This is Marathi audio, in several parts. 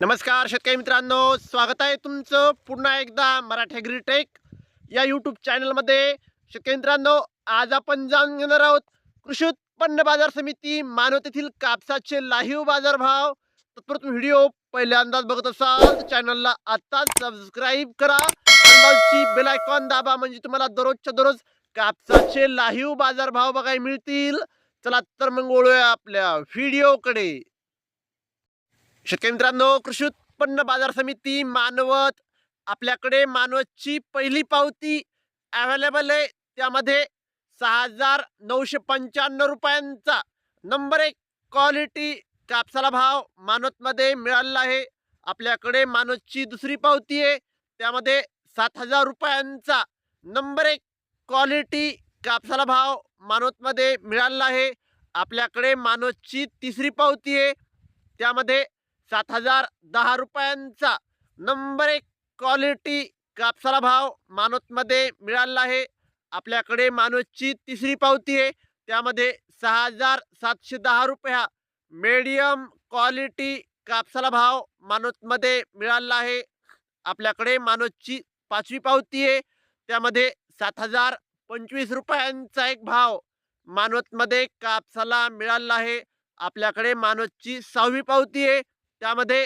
नमस्कार शेतकरी मित्रांनो. स्वागत आहे तुमचं पुन्हा एकदा मराठी ॲग्रीटेक या यूट्यूब चॅनलमध्ये शेतकरी मित्रांनो आज आपण जाणून घेणार आहोत कृषी उत्पन्न बाजार समिती मानवत येथील कापसाचे लाहीव बाजारभाव. तत्पर तुम्ही व्हिडिओ पहिल्यांदाच बघत असाल चॅनलला आत्ताच सबस्क्राईब करा. बेल आयकॉन दाबा म्हणजे तुम्हाला दररोजच्या दररोज कापसाचे लाहीव बाजारभाव बघायला मिळतील. चला तर मग ओळूया आपल्या व्हिडिओकडे शेतकरी मित्रांनो कृषी उत्पन्न बाजार समिती मानवत आपल्याकडे मानवतची पहिली पावती अवेलेबल आहे. त्यामध्ये सहा हजार नऊशे पंच्याण्णव रुपयांचा नंबर एक क्वालिटी कापसाला भाव मानवतमध्ये मिळालेला आहे. आपल्याकडे मानवतची दुसरी पावती आहे. त्यामध्ये सात हजार रुपयांचा नंबर एक क्वालिटी कापसाला भाव मानवतमध्ये मिळालेला आहे. आपल्याकडे मानवतची तिसरी पावती आहे. त्यामध्ये सात हजार दहा रुपयांचा नंबर एक क्वालिटी कापसाला भाव मानोतमध्ये मिळाला आहे. आपल्याकडे मानोतची तिसरी पावती आहे. त्यामध्ये सहा हजार सातशे दहा रुपया मीडियम क्वालिटी कापसाला भाव मानोतमध्ये मिळाला आहे. आपल्याकडे मानोतची पाचवी पावती आहे. त्यामध्ये सात हजार पंचवीस रुपयांचा एक भाव मानवतमध्ये कापसाला मिळाला आहे. आपल्याकडे मानवतची सहावी पावती आहे. त्यामध्ये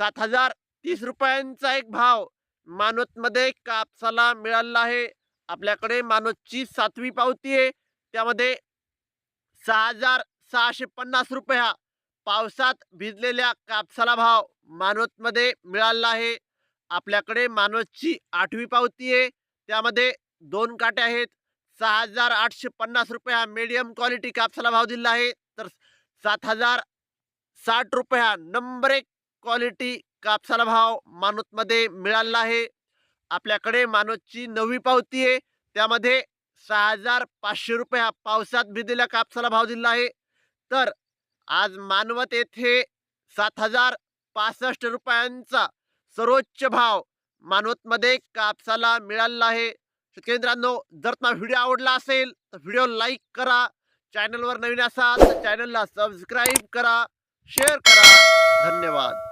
सात हजार तीस रुपयांचा एक भाव मानवतमध्ये कापसाला मिळाला आहे. आपल्याकडे मानोतची सातवी पावती आहे. त्यामध्ये सहा हजार सहाशे पन्नास रुपया पावसात भिजलेल्या कापसाला भाव मानवतमध्ये मिळाला आहे. आपल्याकडे मानोतची आठवी पावती आहे. त्यामध्ये दोन काटे आहेत. सहा हजार आठशे पन्नास रुपया मीडियम क्वालिटी कापसाला भाव दिला आहे. तर सात हजार साठ रुपया नंबर एक क्वालिटी कापसाला भाव मानूतमध्ये मिळाला आहे. आपल्याकडे मानूतची नवी पावती आहे. त्यामध्ये सहा हजार पाचशे रुपया पावसात भिजलेल्या कापसाला भाव दिला आहे. तर आज मानवत येथे सात हजार पासष्ट रुपयांचा सर्वोच्च भाव मानवतमध्ये कापसाला मिळाला आहे. शेतकरी मित्रांनो जर तुम्हाला व्हिडिओ आवडला असेल तर व्हिडिओ लाईक करा. चॅनलवर नवीन असाल तर चॅनलला सबस्क्राईब करा. शेअर करा. धन्यवाद.